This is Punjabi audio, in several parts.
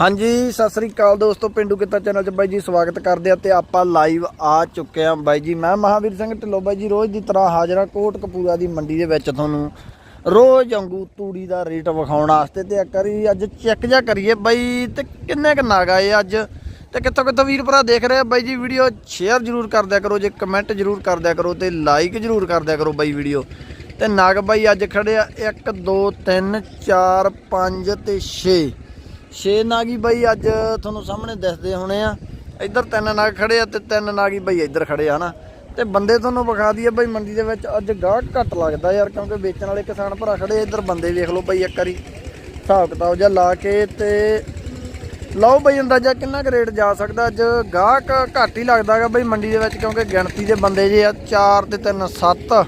ਹਾਂਜੀ, ਸਤਿ ਸ੍ਰੀ ਅਕਾਲ ਦੋਸਤੋ, ਪਿੰਡੂ ਕਿੱਤਾ ਚੈਨਲ 'ਚ ਬਾਈ ਜੀ ਸਵਾਗਤ ਕਰਦੇ ਆ ਤੇ ਆਪਾਂ ਲਾਈਵ ਆ ਚੁੱਕੇ ਆ ਬਾਈ ਜੀ। ਮੈਂ ਮਹਾਵੀਰ ਸਿੰਘ ਢਿੱਲੋਂ ਬਾਈ ਜੀ, ਰੋਜ਼ ਦੀ ਤਰ੍ਹਾਂ ਹਾਜ਼ਰ ਆ ਕੋਟ ਕਪੂਰਾ ਦੀ ਮੰਡੀ ਦੇ ਵਿੱਚ ਤੁਹਾਨੂੰ ਰੋਜ਼ ਵਾਂਗੂ ਤੂੜੀ ਦਾ ਰੇਟ ਵਿਖਾਉਣ ਵਾਸਤੇ ਤੇ ਇੱਕ ਵਾਰੀ ਅੱਜ ਚੈੱਕ ਜਾ ਕਰੀਏ ਬਾਈ ਤੇ ਕਿੰਨੇ ਕ ਨਾਗ ਆਏ ਅੱਜ ਤੇ ਕਿੱਥੋਂ ਕਿੱਥੋਂ ਵੀਰ ਭਰਾ ਦੇਖ ਰਹੇ ਆ ਬਾਈ ਜੀ ਵੀਡੀਓ ਸ਼ੇਅਰ ਜਰੂਰ ਕਰ ਦਿਆ ਕਰੋ, ਜੇ ਕਮੈਂਟ ਜਰੂਰ ਕਰ ਦਿਆ ਕਰੋ ਤੇ ਲਾਈਕ ਜਰੂਰ ਕਰ ਦਿਆ ਕਰੋ ਬਾਈ ਵੀਡੀਓ। ਤੇ ਨਾਗ ਬਾਈ ਅੱਜ ਖੜੇ ਆ 1 2 3 4 5 ਤੇ 6 ਛੇ ਨਾਗੀ ਬਾਈ ਅੱਜ ਤੁਹਾਨੂੰ ਸਾਹਮਣੇ ਦਿਖਦੇ ਹੋਣੇ ਆ। ਇੱਧਰ ਤਿੰਨ ਨਾਗ ਖੜੇ ਆ ਤੇ ਤਿੰਨ ਨਾਗੀ ਬਾਈ ਇੱਧਰ ਖੜੇ ਆ ਨਾ ਤੇ ਬੰਦੇ ਤੁਹਾਨੂੰ ਵਿਖਾ ਦਈਏ ਬਾਈ, ਮੰਡੀ ਦੇ ਵਿੱਚ ਅੱਜ ਗਾਹਕ ਘੱਟ ਲੱਗਦਾ ਯਾਰ, ਕਿਉਂਕਿ ਵੇਚਣ ਵਾਲੇ ਕਿਸਾਨ ਭਰਾ ਖੜੇ ਇੱਧਰ ਬੰਦੇ ਵੇਖ ਲਓ ਬਾਈ ਇੱਕ ਵਾਰੀ। ਹਿਸਾਬ ਕਿਤਾਬ ਜਿਹਾ ਲਾ ਕੇ ਤੇ ਲਓ ਬਈ ਅੰਦਾਜ਼ਾ ਕਿੰਨਾ ਕੁ ਰੇਟ ਜਾ ਸਕਦਾ। ਅੱਜ ਗਾਹਕ ਘੱਟ ਹੀ ਲੱਗਦਾਗਾ ਬਈ ਮੰਡੀ ਦੇ ਵਿੱਚ, ਕਿਉਂਕਿ ਗਿਣਤੀ ਦੇ ਬੰਦੇ ਜੇ ਆ 4 ਤੇ 3 7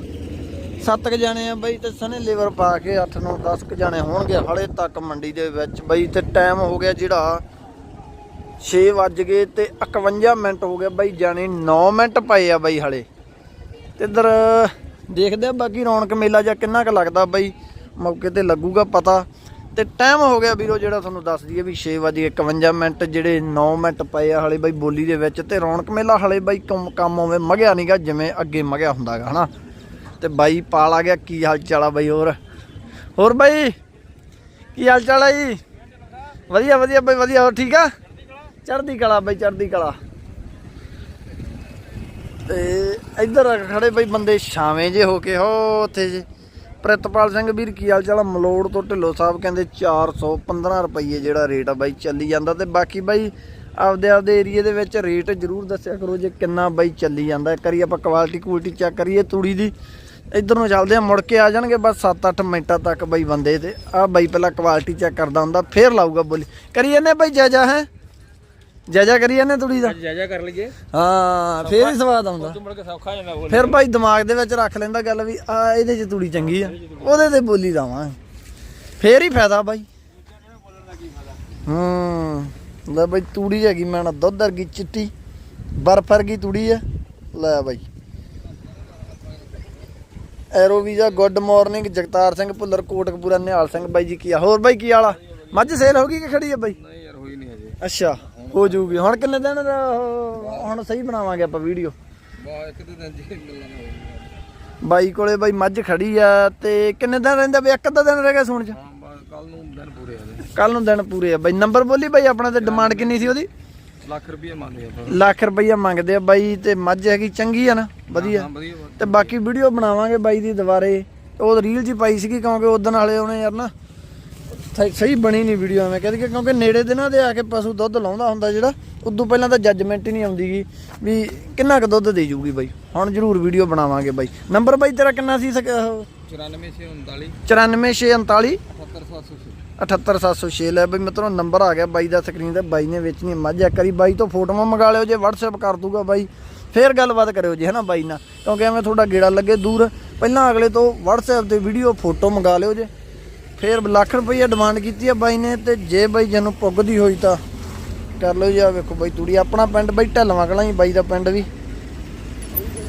ਸੱਤ ਕ ਜਾਣੇ ਆ ਬਾਈ ਤੇ ਸਨੇ ਲੇਬਰ ਪਾ ਕੇ 8 9 10 ਕ ਜਾਣੇ ਹੋਣਗੇ ਹਲੇ ਤੱਕ ਮੰਡੀ ਦੇ ਵਿੱਚ। ਬਈ ਤੇ ਟਾਈਮ ਹੋ ਗਿਆ ਜਿਹੜਾ 6 ਵੱਜ ਗਏ ਤੇ 51 ਮਿੰਟ ਹੋ ਗਿਆ। ਬਾਈ ਜਾਣੇ 9 ਮਿੰਟ ਪਏ ਆ ਬਾਈ ਹਲੇ। ਤੇ ਇੱਧਰ ਦੇਖਦੇ ਆ ਬਾਕੀ ਰੌਣਕ ਮੇਲਾ ਜਾਂ ਕਿੰਨਾ ਕੁ ਲੱਗਦਾ ਬਾਈ, ਮੌਕੇ ਤੇ ਲੱਗੂਗਾ ਪਤਾ। ਤੇ ਟਾਈਮ ਹੋ ਗਿਆ ਵੀਰੋ ਜਿਹੜਾ ਤੁਹਾਨੂੰ ਦੱਸ ਦਈਏ ਵੀ 6 ਵਜੇ 51 ਮਿੰਟ ਜਿਹੜੇ 9 ਮਿੰਟ ਪਏ ਆ ਹਲੇ ਬਾਈ ਬੋਲੀ ਦੇ ਵਿੱਚ। ਤੇ ਰੌਣਕ ਮੇਲਾ ਹਲੇ ਬਾਈ ਕੰਮ ਕੰਮ ਉਵੇਂ ਮਗਿਆ ਨਹੀਂਗਾ ਜਿਵੇਂ ਅੱਗੇ ਮਗਿਆ ਹੁੰਦਾਗਾ, ਹਨਾ? ਤੇ ਬਾਈ ਪਾਲ ਆ ਗਿਆ, ਕੀ ਹਾਲ ਚਾਲ ਆ ਬਾਈ ਹੋਰ? ਹੋਰ ਬਾਈ, ਕੀ ਹਾਲ ਚਾਲ ਆ ਜੀ? ਵਧੀਆ ਵਧੀਆ ਬਾਈ, ਵਧੀਆ, ਹੋਰ ਠੀਕ ਆ? ਚੜ੍ਹਦੀ ਕਲਾ ਬਾਈ, ਚੜ੍ਹਦੀ ਕਲਾ। ਤੇ ਇੱਧਰ ਖੜੇ ਬਈ ਬੰਦੇ ਛਾਵੇਂ ਜੇ ਹੋ ਕੇ, ਹੋ ਉੱਥੇ ਜੇ। ਪ੍ਰਿਤਪਾਲ ਸਿੰਘ ਵੀਰ, ਕੀ ਹਾਲ ਚਾਲ ਮਲੋੜ ਤੋਂ ਢਿੱਲੋਂ ਸਾਹਿਬ ਕਹਿੰਦੇ 415 ਰੁਪਏ ਜਿਹੜਾ ਰੇਟ ਆ ਬਾਈ, ਚੱਲੀ ਜਾਂਦਾ। ਤੇ ਬਾਕੀ ਬਾਈ ਆਪਦੇ ਆਪਦੇ ਏਰੀਏ ਦੇ ਵਿੱਚ ਰੇਟ ਜਰੂਰ ਦੱਸਿਆ ਕਰੋ ਜੇ ਕਿੰਨਾ ਬਾਈ ਚੱਲੀ ਜਾਂਦਾ। ਕਰੀ ਆਪਾਂ ਕੁਆਲਿਟੀ ਕੁਆਲਿਟੀ ਚੈੱਕ ਕਰੀਏ ਤੂੜੀ ਦੀ। ਇੱਧਰ ਨੂੰ ਚੱਲਦੇ ਆ ਮੁੜ ਕੇ ਆ ਜਾਣਗੇ ਬਸ 7-8 ਮਿੰਟਾਂ ਤੱਕ ਬਾਈ ਬੰਦੇ ਤੇ ਆ ਬਾਈ ਪਹਿਲਾਂ ਕੁਆਲਿਟੀ ਚੈੱਕ ਕਰਦਾ ਹੁੰਦਾ ਫੇਰ ਲਾਊਗਾ ਬੋਲੀ। ਕਰੀ ਇਹਨੇ ਬਾਈ ਜਾਜਾ ਹੈ? ਜਾਜਾ ਕਰੀ ਇਹਨੇ ਤੂੜੀ ਦਾ? ਜਾਇਜ਼ਾ ਕਰ ਲਈਏ। ਹਾਂ ਫੇਰ ਹੀ ਸਵਾਦ ਆਉਂਦਾ। ਤੂੰ ਮੁੜ ਕੇ ਸੌਖਾ ਜਾਂਦਾ ਬੋਲ। ਫਿਰ ਭਾਈ ਦਿਮਾਗ ਦੇ ਵਿੱਚ ਰੱਖ ਲੈਂਦਾ ਗੱਲ ਵੀ ਆ ਇਹਦੇ 'ਚ ਤੂੜੀ ਚੰਗੀ ਆ ਉਹਦੇ ਤੇ ਬੋਲੀ ਲਾਵਾਂ ਫੇਰ ਹੀ ਫਾਇਦਾ ਬਾਈ। ਹੂੰ ਲੈ ਬਾਈ ਤੂੜੀ ਹੈਗੀ ਮੈਂ ਨਾ ਦੁੱਧ ਵਰਗੀ ਚਿੱਟੀ ਬਰਫ ਵਰਗੀ ਤੂੜੀ ਆ। ਲੈ ਬਾਈ। Aero visa good morning Jagtar Singh Bhullar Kotkapura Nihal Singh ਬਾਈ ਜੀ ਕੀ ਆ? ਹੋਰ ਬਾਈ ਕੀ ਵਾਲਾ ਮੱਝ ਸੇਲ ਹੋ ਗਈ ਕਿ ਖੜੀ ਆ ਬਾਈ? ਨਹੀਂ ਯਾਰ ਹੋਈ ਨਹੀਂ ਹਜੇ। ਅੱਛਾ ਹੋ ਜੂਗੀ। ਹੁਣ ਕਿੰਨੇ ਦਿਨ ਹੁਣ ਸਹੀ ਬਣਾਵਾਂਗੇ ਆਪਾਂ ਵੀਡੀਓ? ਬਾ ਇੱਕ ਦੋ ਦਿਨ ਜੀ ਮਿਲਣਾ ਹੋਈ ਬਾਈ ਕੋਲੇ ਬਾਈ ਮੱਝ ਖੜੀ ਆ ਤੇ ਕਿੰਨੇ ਦਿਨ ਰਹਿੰਦੇ ਬਈ? ਇੱਕ ਅੱਧਾ ਦਿਨ ਰਹਿ ਗਿਆ ਸੂਣ ਚ? ਕੱਲ ਨੂੰ ਦਿਨ ਪੂਰੇ ਆ ਕੱਲ ਨੂੰ ਦਿਨ ਪੂਰੇ ਆ ਬਾਈ। ਨੰਬਰ ਬੋਲੀ ਬਾਈ ਆਪਣਾ ਤੇ ਡਿਮਾਂਡ ਕਿੰਨੀ ਸੀ ਉਹਦੀ? ਲੱਖ ਰੁਪਏ ਮੰਗਦੇ ਆਪਾਂ। ਲੱਖ ਰੁਪਈਆ ਮੰਗਦੇ ਆ ਬਾਈ ਤੇ ਮੱਝ ਹੈਗੀ ਚੰਗੀ ਆ ਨਾ ਵਧੀਆ। ਹਾਂ ਵਧੀਆ ਵਾ। ਤੇ ਬਾਕੀ ਵੀਡੀਓ ਬਣਾਵਾਂਗੇ ਬਾਈ ਦੀ ਦੁਬਾਰੇ। ਉਹ ਰੀਲ ਜੀ ਪਾਈ ਸੀਗੀ ਕਿਉਂਕਿ ਉਦੋਂ ਵਾਲੇ ਉਹਨੇ ਯਾਰ ਨਾ ਸਹੀ- ਸਹੀ ਬਣੀ ਨਹੀਂ ਵੀਡੀਓ ਐਵੇਂ ਕਹਿੰਦੇ ਕਿ ਕਿਉਂਕਿ ਨੇੜੇ ਦੇ ਨਾ ਦੇ ਆ ਕੇ ਪਸ਼ੂ ਦੁੱਧ ਲਾਉਂਦਾ ਹੁੰਦਾ ਜਿਹੜਾ ਉਦੋਂ ਪਹਿਲਾਂ ਤਾਂ ਜੱਜਮੈਂਟ ਹੀ ਨਹੀਂ ਆਉਂਦੀਗੀ ਵੀ ਕਿੰਨਾ ਕੁ ਦੁੱਧ ਦੇ ਜੂਗੀ ਬਾਈ। ਹੁਣ ਜ਼ਰੂਰ ਵੀਡੀਓ ਬਣਾਵਾਂਗੇ ਬਾਈ। ਨੰਬਰ ਬਾਈ ਤੇਰਾ ਕਿੰਨਾ ਸੀ ਸਕ- ਉਹ 94 ਸੇ 39 94649 78706 78706 ਲੈ ਬਈ ਮਿੱਤਰੋ, ਨੰਬਰ ਆ ਗਿਆ ਬਾਈ ਦਾ ਸਕਰੀਨ ਤੇ, ਬਾਈ ਨੇ ਵੇਚਣੀ ਮੱਝ। ਇੱਕ ਵਾਰੀ ਬਾਈ ਤੋਂ ਫੋਟੋਆਂ ਮੰਗਾ ਲਿਓ ਜੇ, WhatsApp ਕਰ ਦੂਗਾ ਬਾਈ। ਫੇਰ ਗੱਲਬਾਤ ਕਰਿਓ ਜੀ, ਹਨਾ ਬਾਈ ਨਾਲ? ਕਿਉਂਕਿ ਐਵੇਂ ਤੁਹਾਡਾ ਗੇੜਾ ਲੱਗੇ ਦੂਰ। ਪਹਿਲਾਂ ਅਗਲੇ ਤੋਂ WhatsApp ਤੇ ਵੀਡੀਓ ਫੋਟੋ ਮੰਗਾ ਲਿਓ ਜੇ। ਫੇਰ ਲੱਖ ਰੁਪਈਆ ਡਿਮਾਂਡ ਕੀਤੀ ਆ ਬਾਈ ਨੇ ਤੇ ਜੇ ਬਾਈ ਜਨੂੰ ਪੁੱਗਦੀ ਹੋਈ ਤਾਂ ਕਰ ਲਓ ਜੀ ਆ ਵੇਖੋ ਬਾਈ ਤੂੜੀ। ਆਪਣਾ ਪਿੰਡ ਬਾਈ ਢਲਵਾ ਕਲਾਂ ਹੀ ਬਾਈ ਦਾ ਪਿੰਡ ਵੀ।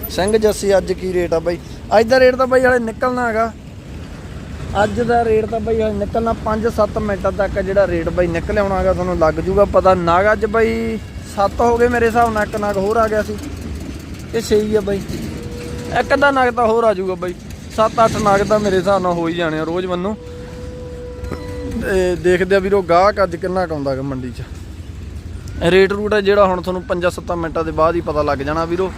ਸਿੰਘ ਜੱਸੀ, ਅੱਜ ਕੀ ਰੇਟ ਆ ਬਾਈ? ਅੱਜ ਦਾ ਰੇਟ ਤਾਂ ਬਾਈ ਹਲੇ ਨਿਕਲਣਾ ਹੈਗਾ। ਅੱਜ ਦਾ ਰੇਟ ਤਾਂ ਬਾਈ ਹਲੇ ਨਿਕਲਣਾ 5-7 ਮਿੰਟਾਂ ਤੱਕ ਜਿਹੜਾ ਰੇਟ ਬਾਈ ਨਿਕਲ ਆਉਣਾਗਾ ਤੁਹਾਨੂੰ ਲੱਗ ਜੂਗਾ ਪਤਾ। ਨਾਗ ਅੱਜ ਬਾਈ 7 ਹੋ ਗਏ ਮੇਰੇ ਹਿਸਾਬ ਨਾਲ, ਇੱਕ ਨਾਗ ਹੋਰ ਆ ਗਿਆ ਸੀ। ਇਹ ਸਹੀ ਆ ਬਾਈ। ਇੱਕ ਅੱਧਾ ਨਾਗ ਤਾਂ ਹੋਰ ਆ ਜਾਊਗਾ ਬਾਈ। 7-8 ਨਾਗ ਤਾਂ ਮੇਰੇ ਹਿਸਾਬ ਨਾਲ ਹੋ ਹੀ ਜਾਣੇ ਆ ਰੋਜ਼ ਮੰਨੂ। ਤੇ ਦੇਖਦੇ ਆ ਵੀਰੋ, ਗਾਹਕ ਅੱਜ ਕਿੰਨਾ ਕਾਉਂਦਾ ਗਾ ਮੰਡੀ 'ਚ। ਰੇਟ ਰੂਟ ਹੈ ਜਿਹੜਾ ਹੁਣ ਤੁਹਾਨੂੰ 5-7 ਮਿੰਟਾਂ ਦੇ ਬਾਅਦ ਹੀ ਪਤਾ ਲੱਗ ਜਾਣਾ ਵੀਰੋ।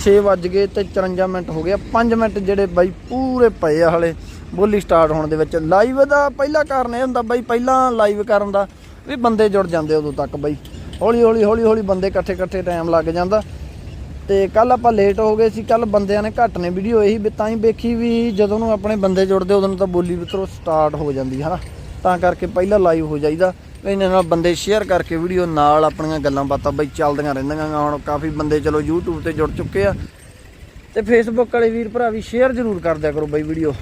6 ਵੱਜ ਗਏ ਤੇ 54 ਮਿੰਟ ਹੋ ਗਿਆ। 5 ਮਿੰਟ ਜਿਹੜੇ ਬਾਈ ਪੂਰੇ ਪਏ ਆ ਹਲੇ। ਬੋਲੀ ਸਟਾਰਟ ਹੋਣ ਦੇ ਵਿੱਚ। ਲਾਈਵ ਦਾ ਪਹਿਲਾ ਕਾਰਨ ਇਹ ਹੁੰਦਾ ਬਾਈ, ਪਹਿਲਾਂ ਲਾਈਵ ਕਰਨ ਦਾ ਵੀ ਬੰਦੇ ਜੁੜ ਜਾਂਦੇ ਉਦੋਂ ਤੱਕ ਬਾਈ। ਹੌਲੀ ਹੌਲੀ ਹੌਲੀ ਹੌਲੀ ਬੰਦੇ ਇਕੱਠੇ ਇਕੱਠੇ ਟਾਈਮ ਲੱਗ ਜਾਂਦਾ। ਤੇ ਕੱਲ ਆਪਾਂ ਲੇਟ ਹੋ ਗਏ ਸੀ, ਕੱਲ ਬੰਦਿਆਂ ਨੇ ਘੱਟ ਨੇ ਵੀਡੀਓ ਇਹੀ ਵੀ ਤਾਂ ਹੀ ਵੇਖੀ ਵੀ ਜਦੋਂ ਨੂੰ ਆਪਣੇ ਬੰਦੇ ਜੁੜਦੇ, ਉਦੋਂ ਨੂੰ ਤਾਂ ਬੋਲੀ ਵਿਤਰੋ ਸਟਾਰਟ ਹੋ ਜਾਂਦੀ ਹੈ ਹਨਾ? ਤਾਂ ਕਰਕੇ ਪਹਿਲਾਂ ਲਾਈਵ ਹੋ ਜਾਈਦਾ। ਇਹਨਾਂ ਨਾਲ ਬੰਦੇ ਸ਼ੇਅਰ ਕਰਕੇ ਵੀਡੀਓ ਨਾਲ ਆਪਣੀਆਂ ਗੱਲਾਂ ਬਾਤਾਂ ਬਈ ਚੱਲਦੀਆਂ ਰਹਿੰਦੀਆਂ ਹੁਣ ਕਾਫੀ ਬੰਦੇ ਚਲੋ YouTube ਤੇ ਜੁੜ ਚੁੱਕੇ ਆ। ਤੇ Facebook ਵਾਲੇ ਵੀਰ ਭਰਾ ਵੀ ਸ਼ੇਅਰ ਜ਼ਰੂਰ ਕਰ ਦਿਆ ਕਰੋ ਬਈ ਵੀਡੀਓ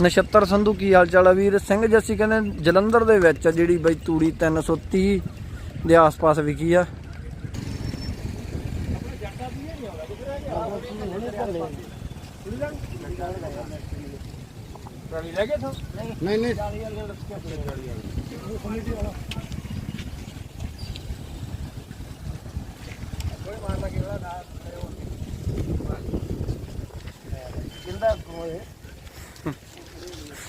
ਨਛੱਤਰ ਸੰਧੂ ਕੀ ਹਾਲ ਚਾਲ ਆ ਵੀਰ? ਸਿੰਘ ਜੱਸੀ ਕਹਿੰਦੇ ਜਲੰਧਰ ਦੇ ਵਿੱਚ ਆ ਜਿਹੜੀ ਬਈ ਤੂੜੀ 330 ਦੇ ਆਸ-ਪਾਸ ਵਿਕੀ ਆ। ਨਹੀਂ ਨਹੀਂ। ਜਿੰਦਾ ਕੋਏ ਬਾਤ ਨਾ ਆਵਾਜ਼ ਮਾਰਨਾ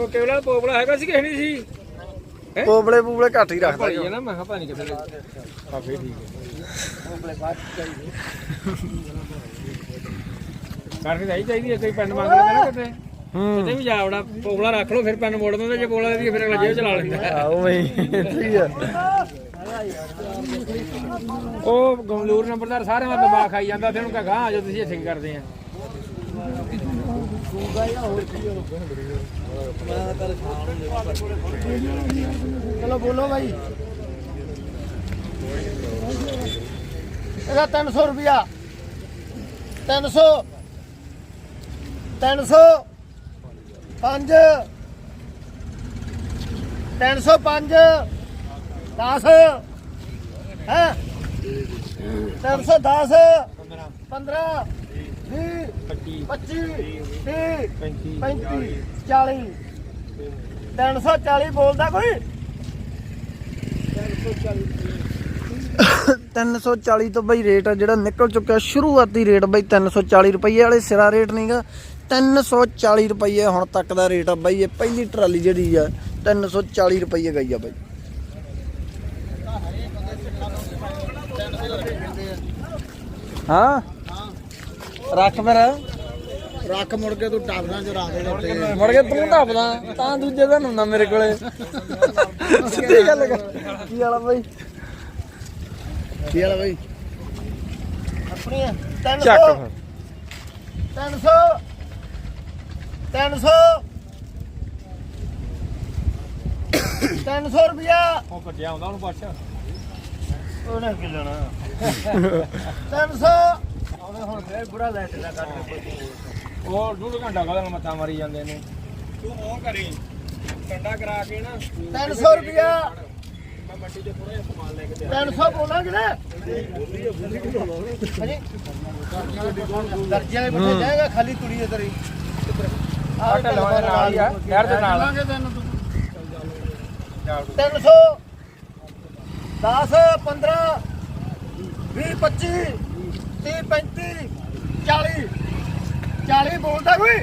ਵਾਲਾ ਆ ਪੋਪਲਾ ਹੈਗਾ ਸੀ ਕਿ ਨਹੀਂ ਸੀ ਪੋਬਲੇ ਪੂਬਲੇ ਘੱਟ ਹੀ ਰੱਖਦਾ ਭਾਈ ਹੈ ਨਾ ਮੈਂ ਕਿਹਾ ਭਾਈ ਕਿੱਥੇ ਆ ਫੇਰ ਠੀਕ ਹੈ। ਕਰਕੇ ਜਾਈ ਚਾਹੀਦੀ ਹੈ ਕੋਈ ਪੈਨ ਮੰਗ ਲੈਂਦਾ ਨਾ ਕਿਤੇ। ਕਿਤੇ ਵੀ ਜਾ ਵੜਾ ਪੋਪਲਾ ਰੱਖ ਲਓ ਫਿਰ ਪੈਨ ਮੋੜ ਦਿੰਦਾ ਜੇ ਪੋਪਲਾ ਦੀ ਫਿਰ ਅਗਲਾ ਜੇਬ ਚਲਾ ਲੈਂਦਾ। ਆਓ ਬਈ ਠੀਕ ਆ ਉਹ ਗਮਲੂਰ ਨੰਬਰਦਾਰ ਸਾਰੇ ਮੈਂ ਦਬਾ ਖਾਈ ਜਾਂਦਾ ਤੇ ਉਹਨੂੰ ਕਹਾ ਗਾਂ ਆਜੋ ਤੁਸੀਂ ਇੱਥੇ ਕੀ ਕਰਦੇ ਆ ਚਲੋ ਬੋਲੋ ਭਾਈ ਇਹਦਾ 300 ਰੁਪਿਆ 300 300 5 305 10 ਹੈ? 310 15 20 25 30 35 40 340 ਬੋਲਦਾ ਕੋਈ? 340 ਤੋਂ ਬਈ ਰੇਟ ਆ ਜਿਹੜਾ ਨਿਕਲ ਚੁੱਕਿਆ ਸ਼ੁਰੂਆਤੀ ਰੇਟ ਬਈ 340 ਰੁਪਏ ਵਾਲੇ ਸਿਰਾ ਰੇਟ ਨਹੀਂਗਾ 340 ਰੁਪਏ ਹੁਣ ਤੱਕ ਦਾ ਰੇਟ ਆ ਬਈ ਇਹ ਪਹਿਲੀ ਟਰਾਲੀ ਜਿਹੜੀ ਆ 340 ਰੁਪਏ ਗਈ ਆ ਬਈ। ਹਾਂ? ਰੱਖ ਫਿਰ। ਰੱਖ ਮੁੜ ਕੇ ਤੂੰ ਟਾਪਣਾ ਚ ਰੱਖ ਦੇ ਉੱਤੇ। ਮੁੜ ਕੇ ਤੂੰ ਢੱਪਦਾ ਤਾਂ ਦੂਜੇ ਦਿਨ ਹੁੰਦਾ ਮੇਰੇ ਕੋਲੇ। ਸਿੱਧੀ ਗੱਲ ਕਰ। ਕੀ ਵਾਲਾ ਬਈ? ਕੀ ਆ ਬਈ? ਆਪਣੀ 300 ਚੱਕ 300 300 300 ਰੁਪਿਆ ਉਹ ਕੱਟਿਆ ਆਉਂਦਾ ਉਹਨੂੰ ਪੁੱਛ ਉਹਨੇ ਕੀ ਲੈਣਾ? 300 ਉਹਨੇ ਹੁਣ ਫੇਰ ਬੁੜਾ ਲੈ ਚਲਾ ਕੱਟ ਉਹ ਡੂਢ ਘੰਟਾ ਕਹਦਾ ਮੱਥਾ ਮਾਰੀ ਜਾਂਦੇ ਨੇ। ਤੂੰ ਉਹ ਕਰੀ ਕੰਡਾ ਕਰਾ ਕੇ ਨਾ 300 ਰੁਪਿਆ ਮੈਂ ਮੰਡੀ 'ਚ ਥੋੜਾ ਜਿਹਾ ਸਮਾਨ ਲੈ ਕੇ 300 ਬੋਲਾਂਗੇ ਨਾ ਦਰਜੇ ਵਾਲੇ ਬੱਚੇ ਜਾਏਗਾ ਖਾਲੀ ਤੁਰੀ ਇਧਰ ਹੀ ਆ ਢਲਵਾ ਨਾਲ ਹੀ ਆ ਯਾਰ ਦੇ ਨਾਲ। ਲਾਂਗੇ ਤੈਨੂੰ ਤੂੰ। 300 10 15 20 25 30 35 40 40 ਬੋਲਦਾ ਕੋਈ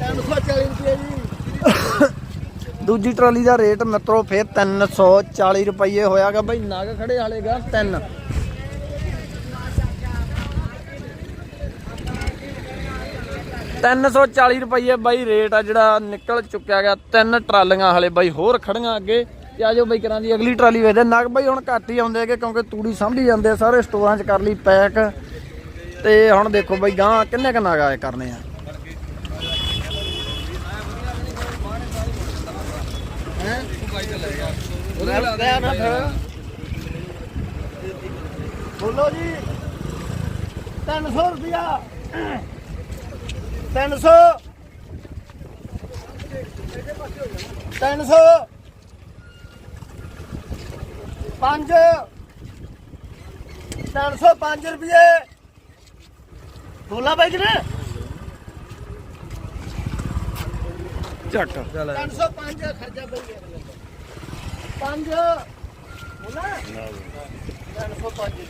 340 ਰੁਪਏ ਜੀ ਦੂਜੀ ਟਰਾਲੀ ਦਾ ਰੇਟ ਮਿੱਤਰੋ ਫੇਰ 340 ਰੁਪਏ ਹੋਇਆਗਾ ਬਈ ਨਗ ਖੜੇ ਵਾਲੇਗਾ 3 340 ਰੁਪਏ ਬਾਈ ਰੇਟ ਆ ਜਿਹੜਾ ਨਿਕਲ ਚੁੱਕਿਆ ਗਿਆ ਤਿੰਨ ਟਰਾਲੀਆਂ ਹਲੇ ਬਾਈ ਹੋਰ ਖੜੀਆਂ ਅੱਗੇ ਤੇ ਆਜੋ ਬਾਈ ਕਰਾਂ ਦੀ ਅਗਲੀ ਟਰਾਲੀ ਵੇਖਦੇ ਨਗ ਬਾਈ ਹੁਣ ਘੱਟ ਹੀ ਆਉਂਦੇ ਹੈਗੇ ਕਿਉਂਕਿ ਤੂੜੀ ਸੰਭੀ ਜਾਂਦੇ ਆ, ਸਾਰੇ ਸਟੋਰਾਂ 'ਚ ਕਰ ਲਈ ਪੈਕ। ਤੇ ਹੁਣ ਦੇਖੋ ਬਾਈ ਗਾਂ ਕਿੰਨੇ ਕ ਨਗ ਆਏ ਕਰਨੇ ਆ। ਬੋਲੋ ਜੀ 300 ਰੁਪਿਆ 300 300 5 305 ਰੁਪਏ। ਬੋਲਾ ਬਾਈ ਕਿਨੇ ਚੱਕ 305 ਖਰਚਾ ਬਈ। 5 ਬੋਲਾ। 305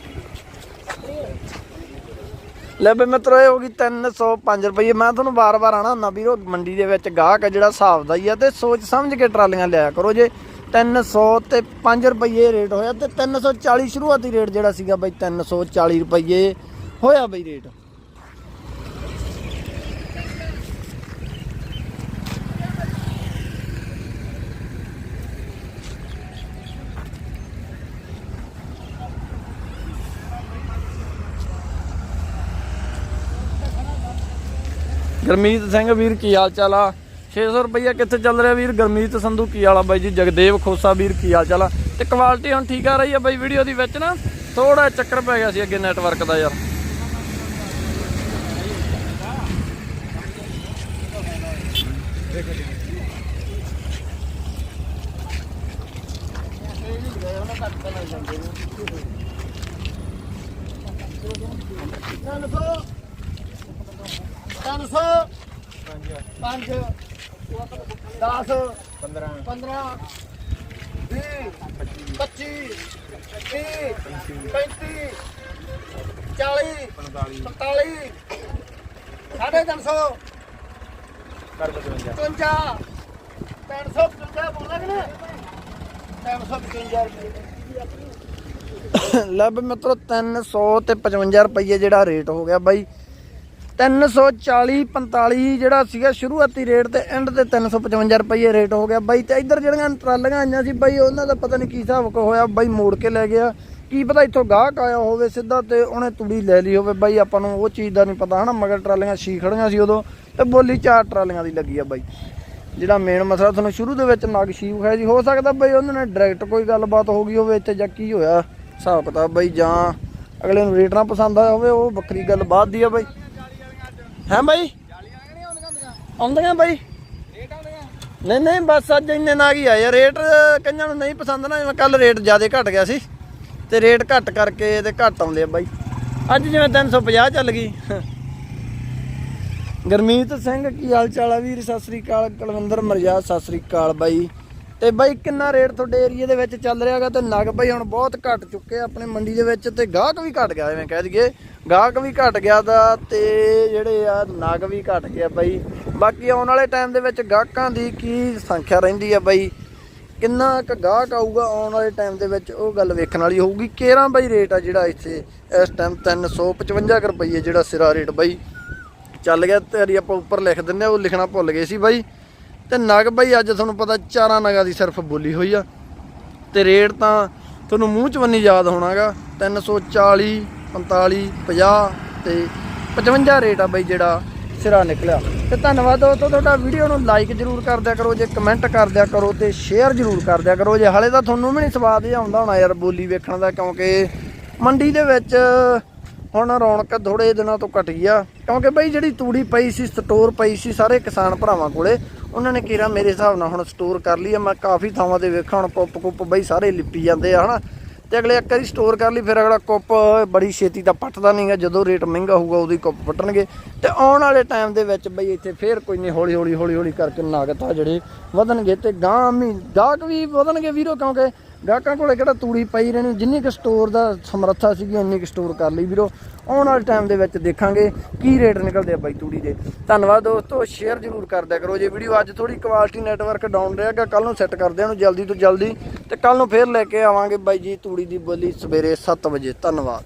ਲੈ ਬਈ ਮਿੱਤਰੋ ਇਹ ਹੋ ਗਈ 305 ਰੁਪਏ। ਮੈਂ ਤੁਹਾਨੂੰ ਵਾਰ-ਵਾਰ ਆਣਾ ਹੁੰਦਾ ਵੀਰੋ ਮੰਡੀ ਦੇ ਵਿੱਚ ਗਾਹਕ ਜਿਹੜਾ ਹਿਸਾਬ ਦਾ ਹੀ ਆ ਤੇ ਸੋਚ ਸਮਝ ਕੇ ਟਰਾਲੀਆਂ ਲਿਆ ਕਰੋ ਜੇ। 300 ਤੇ 5 ਰੁਪਏ ਰੇਟ ਹੋਇਆ ਤੇ 340 ਸ਼ੁਰੂਆਤੀ ਰੇਟ ਜਿਹੜਾ ਸੀਗਾ ਬਈ 340 ਰੁਪਏ ਹੋਇਆ ਬਈ ਰੇਟ। ਗਰਮੀਤ ਸਿੰਘ, ਵੀਰ ਕੀ ਹਾਲ ਚਾਲ ਆ? 600 ਰੁਪਈਆ ਕਿੱਥੇ ਚੱਲ ਰਿਹਾ ਵੀਰ? ਗਰਮੀਤ ਸੰਧੂ, ਕੀ ਵਾਲਾ ਬਾਈ ਜੀ? ਜਗਦੇਵ ਖੋਸਾ ਵੀਰ, ਕੀ ਹਾਲ ਚਾਲ ਆ? ਤੇ ਕੁਆਲਿਟੀ ਹੁਣ ਠੀਕ ਆ ਰਹੀ ਆ ਬਾਈ ਵੀਡੀਓ ਦੀ ਵਿੱਚ ਨਾ? ਥੋੜਾ ਚੱਕਰ ਪੈ ਗਿਆ ਸੀ ਅੱਗੇ ਨੈਟਵਰਕ ਦਾ ਯਾਰ। ਤਿੰਨ ਪੰਜ। 10 15 15 20 25 30 35 40 45 ਸਾਢੇ ਤਿੰਨ ਸੌ। ਕਰ 55 55 355 ਬੋਲਦਾ ਕਿ ਨਾ 355 ਰੁਪਏ। ਲੈ ਬਈ ਮਿੱਤਰੋ 300 ਤੇ 55 ਰੁਪਏ ਜਿਹੜਾ ਰੇਟ ਹੋ ਗਿਆ ਬਾਈ। 340 45 ਜਿਹੜਾ ਸੀਗਾ ਸ਼ੁਰੂਆਤੀ ਰੇਟ ਤੇ ਐਂਡ ਤੇ 355 ਰੁਪਏ ਰੇਟ ਹੋ ਗਿਆ। ਬਾਈ, ਤੇ ਇੱਧਰ ਜਿਹੜੀਆਂ ਟਰਾਲੀਆਂ ਆਈਆਂ ਸੀ, ਬਾਈ, ਉਹਨਾਂ ਦਾ ਪਤਾ ਨਹੀਂ ਕੀ ਹਿਸਾਬ ਕੋ ਹੋਇਆ। ਬਾਈ, ਮੋੜ ਕੇ ਲੈ ਗਿਆ। ਕੀ ਪਤਾ ਇੱਥੋਂ ਗਾਹਕ ਆਇਆ ਹੋਵੇ ਸਿੱਧਾ ਤੇ ਉਹਨੇ ਤੂੜੀ ਲੈ ਲਈ ਹੋਵੇ। ਬਾਈ, ਆਪਾਂ ਨੂੰ ਉਹ ਚੀਜ਼ ਦਾ ਨਹੀਂ ਪਤਾ ਹਨਾ, ਮਗਰ ਟਰਾਲੀਆਂ ਛੀ ਖੜੀਆਂ ਸੀ ਉਦੋਂ ਤੇ ਬੋਲੀ ਚਾਰ ਟਰਾਲੀਆਂ ਦੀ ਲੱਗੀ ਆ ਬਾਈ। ਜਿਹੜਾ ਮੇਨ ਮਸਲਾ ਤੁਹਾਨੂੰ ਸ਼ੁਰੂ ਦੇ ਵਿੱਚ ਨਗ ਸ਼ੀਵ ਹੈ ਜੀ ਹੋ ਸਕਦਾ ਬਈ ਉਹਨਾਂ ਨੇ ਡਾਇਰੈਕਟ ਕੋਈ ਗੱਲਬਾਤ ਹੋ ਗਈ ਹੋਵੇ ਇੱਥੇ ਜਾਂ ਕੀ ਹੋਇਆ। ਹਿਸਾਬ ਕਿਤਾਬ ਬਈ ਜਾਂ ਅਗਲੇ ਨੂੰ ਰੇਟ ਨਾ ਪਸੰਦ ਆਇਆ ਹੋਵੇ, ਉਹ ਵੱਖਰੀ ਗੱਲ ਬਾਤ ਦੀ ਆ ਬਾਈ। ਹੈ ਬਾਈ? ਆਉਂਦੀਆਂ ਬਈ। ਨਹੀਂ ਨਹੀਂ, ਬਸ ਅੱਜ ਇੰਨੇ ਨਾਗ ਹੀ ਆਏ ਰੇਟ ਕਈਆਂ ਨੂੰ ਨਹੀਂ ਪਸੰਦ ਨਾ, ਜਿਵੇਂ ਕੱਲ ਰੇਟ ਜ਼ਿਆਦਾ ਘਟ ਗਿਆ ਸੀ। ਤੇ ਰੇਟ ਘਟ ਕਰਕੇ ਤੇ ਘਟ ਆਉਂਦੇ ਆ ਬਾਈ। ਅੱਜ ਜਿਵੇਂ 350 ਚੱਲ ਗਈ। ਗਰਮੀਤ ਸਿੰਘ, ਕੀ ਹਾਲ ਚਾਲ ਆ ਵੀਰ? ਸਤਿ ਸ੍ਰੀ ਅਕਾਲ। ਕੁਲਵਿੰਦਰ ਮਰਜਾ, ਸਤਿ ਸ੍ਰੀ ਅਕਾਲ ਬਾਈ। ਤੇ ਬਾਈ ਕਿੰਨਾ ਰੇਟ ਤੁਹਾਡੇ ਏਰੀਆ ਦੇ ਵਿੱਚ ਚੱਲ ਰਿਹਾਗਾ ਤੇ ਨਗ ਬਾਈ ਹੁਣ ਬਹੁਤ ਘਟ ਚੁੱਕੇ ਆ ਆਪਣੇ ਮੰਡੀ ਦੇ ਵਿੱਚ ਤੇ ਗਾਹਕ ਵੀ ਘਟ ਗਿਆ ਐਵੇਂ ਕਹਿ ਦਈਏ। ਗਾਹਕ ਵੀ ਘਟ ਗਿਆ ਦਾ ਤੇ ਜਿਹੜੇ ਆ ਨਗ ਵੀ ਘਟ ਗਿਆ ਬਾਈ। ਬਾਕੀ ਆਉਣ ਵਾਲੇ ਟਾਈਮ ਦੇ ਵਿੱਚ ਗਾਹਕਾਂ ਦੀ ਕੀ ਸੰਖਿਆ ਰਹਿੰਦੀ ਆ ਬਾਈ? ਕਿੰਨਾ ਕੁ ਗਾਹਕ ਆਊਗਾ ਆਉਣ ਵਾਲੇ ਟਾਈਮ ਦੇ ਵਿੱਚ? ਉਹ ਗੱਲ ਵੇਖਣ ਵਾਲੀ ਹੋਊਗੀ। 13 ਬਾਈ ਰੇਟ ਆ ਜਿਹੜਾ ਇੱਥੇ ਇਸ ਟਾਈਮ 355 ਕੁ ਰੁਪਈਏ ਜਿਹੜਾ ਸਿਰਾ ਰੇਟ ਬਾਈ। ਚੱਲ ਗਿਆ ਤੇ ਅਰੀ ਆਪਾਂ ਉੱਪਰ ਲਿਖ ਦਿੰਦੇ ਆ, ਉਹ ਲਿਖਣਾ ਭੁੱਲ ਗਏ ਸੀ ਬਾਈ। ਤੇ ਨਗ ਬਈ, ਅੱਜ ਤੁਹਾਨੂੰ ਪਤਾ ਚਾਰਾਂ ਨਗਾਂ ਦੀ ਸਿਰਫ ਬੋਲੀ ਹੋਈ ਆ। ਤੇ ਰੇਟ ਤਾਂ ਤੁਹਾਨੂੰ ਮੂੰਹ ਚ ਵੰਨੀ ਯਾਦ ਹੋਣਾਗਾ। 340 45 50 ਤੇ 55 ਰੇਟ ਆ ਬਈ ਜਿਹੜਾ ਸਿਰਾ ਨਿਕਲਿਆ। ਤੇ ਧੰਨਵਾਦ ਦੋਸਤੋ, ਤੁਹਾਡਾ ਵੀਡੀਓ ਨੂੰ ਲਾਈਕ ਜਰੂਰ ਕਰ ਦਿਆ ਕਰੋ, ਜੇ ਕਮੈਂਟ ਕਰ ਦਿਆ ਕਰੋ ਤੇ ਸ਼ੇਅਰ ਜਰੂਰ ਕਰ ਦਿਆ ਕਰੋ। ਜੇ ਹਾਲੇ ਤਾਂ ਤੁਹਾਨੂੰ ਵੀ ਨਹੀਂ ਸਵਾਦ ਇਹ ਆਉਂਦਾ ਹੋਣਾ ਯਾਰ ਬੋਲੀ ਵੇਖਣ ਦਾ, ਕਿਉਂਕਿ ਮੰਡੀ ਦੇ ਵਿੱਚ ਹੁਣ ਰੌਣਕ ਥੋੜੇ ਦਿਨਾਂ ਤੋਂ ਘਟ ਗਈ ਆ। ਕਿਉਂਕਿ ਬਈ ਜਿਹੜੀ ਤੂੜੀ ਪਈ ਸੀ ਸਟੋਰ ਪਈ ਸੀ ਸਾਰੇ ਕਿਸਾਨ ਭਰਾਵਾਂ ਕੋਲੇ ਉਹਨਾਂ ਨੇ ਕੀਰਾ ਮੇਰੇ ਹਿਸਾਬ ਨਾਲ ਹੁਣ ਸਟੋਰ ਕਰ ਲਈ ਆ ਮੈਂ ਕਾਫੀ ਥਾਵਾਂ ਤੇ ਵੇਖਾਂ, ਹੁਣ ਕੁੱਪ ਕੁੱਪ ਬਈ ਸਾਰੇ ਲਿਪੀ ਜਾਂਦੇ ਆ, ਹਨਾ। ਤੇ ਅਗਲੇ ਇੱਕ ਵਾਰੀ ਸਟੋਰ ਕਰ ਲਈ, ਫਿਰ ਅਗਲਾ ਕੁੱਪ ਬੜੀ ਛੇਤੀ ਤਾਂ ਪੱਟਦਾ ਨਹੀਂਗਾ ਜਦੋਂ ਰੇਟ ਮਹਿੰਗਾ ਹੋਊਗਾ ਉਹਦੀ ਕੁੱਪ ਪੱਟਣਗੇ। ਤੇ ਆਉਣ ਵਾਲੇ ਟਾਈਮ ਦੇ ਵਿੱਚ ਬਈ ਇੱਥੇ ਫੇਰ ਕੋਈ ਨਹੀਂ ਹੌਲੀ ਹੌਲੀ ਹੌਲੀ ਹੌਲੀ ਕਰਕੇ ਨਾਗਤ ਆ ਜਿਹੜੇ ਵਧਣਗੇ ਤੇ ਗਾਂ ਵੀ ਗਾਹਕ ਵੀ ਵਧਣਗੇ ਵੀਰੋ, ਕਿਉਂਕਿ ਗਾਹਕਾਂ ਕੋਲੇ ਕਿਹੜਾ ਤੂੜੀ ਪਈ ਰਹਿਣੀ, ਜਿੰਨੀ ਕੁ ਸਟੋਰ ਦਾ ਸਮਰੱਥਾ ਸੀਗੀ, ਉਨੀ ਕੁ ਸਟੋਰ ਕਰ ਲਈ ਵੀਰੋ। ਆਉਣ ਵਾਲੇ ਟਾਈਮ ਦੇ ਵਿੱਚ ਦੇਖਾਂਗੇ ਕੀ ਰੇਟ ਨਿਕਲਦੇ ਆ ਬਾਈ ਤੂੜੀ ਦੇ। ਧੰਨਵਾਦ ਦੋਸਤੋ ਸ਼ੇਅਰ ਜ਼ਰੂਰ ਕਰਦਿਆ ਕਰੋ। ਜੇ ਵੀਡੀਓ ਅੱਜ ਥੋੜੀ ਕੁਆਲਿਟੀ ਨੈਟਵਰਕ ਡਾਊਨ ਰਿਹਾਗਾ ਕੱਲ ਨੂੰ ਸੈੱਟ ਕਰਦੇ ਹਾਂ ਨੂੰ ਜਲਦੀ ਤੋਂ ਜਲਦੀ। ਤੇ ਕੱਲ ਨੂੰ ਫੇਰ ਲੈ ਕੇ ਆਵਾਂਗੇ ਬਾਈ ਜੀ ਤੂੜੀ ਦੀ ਬੋਲੀ ਸਵੇਰੇ 7 ਵਜੇ। ਧੰਨਵਾਦ।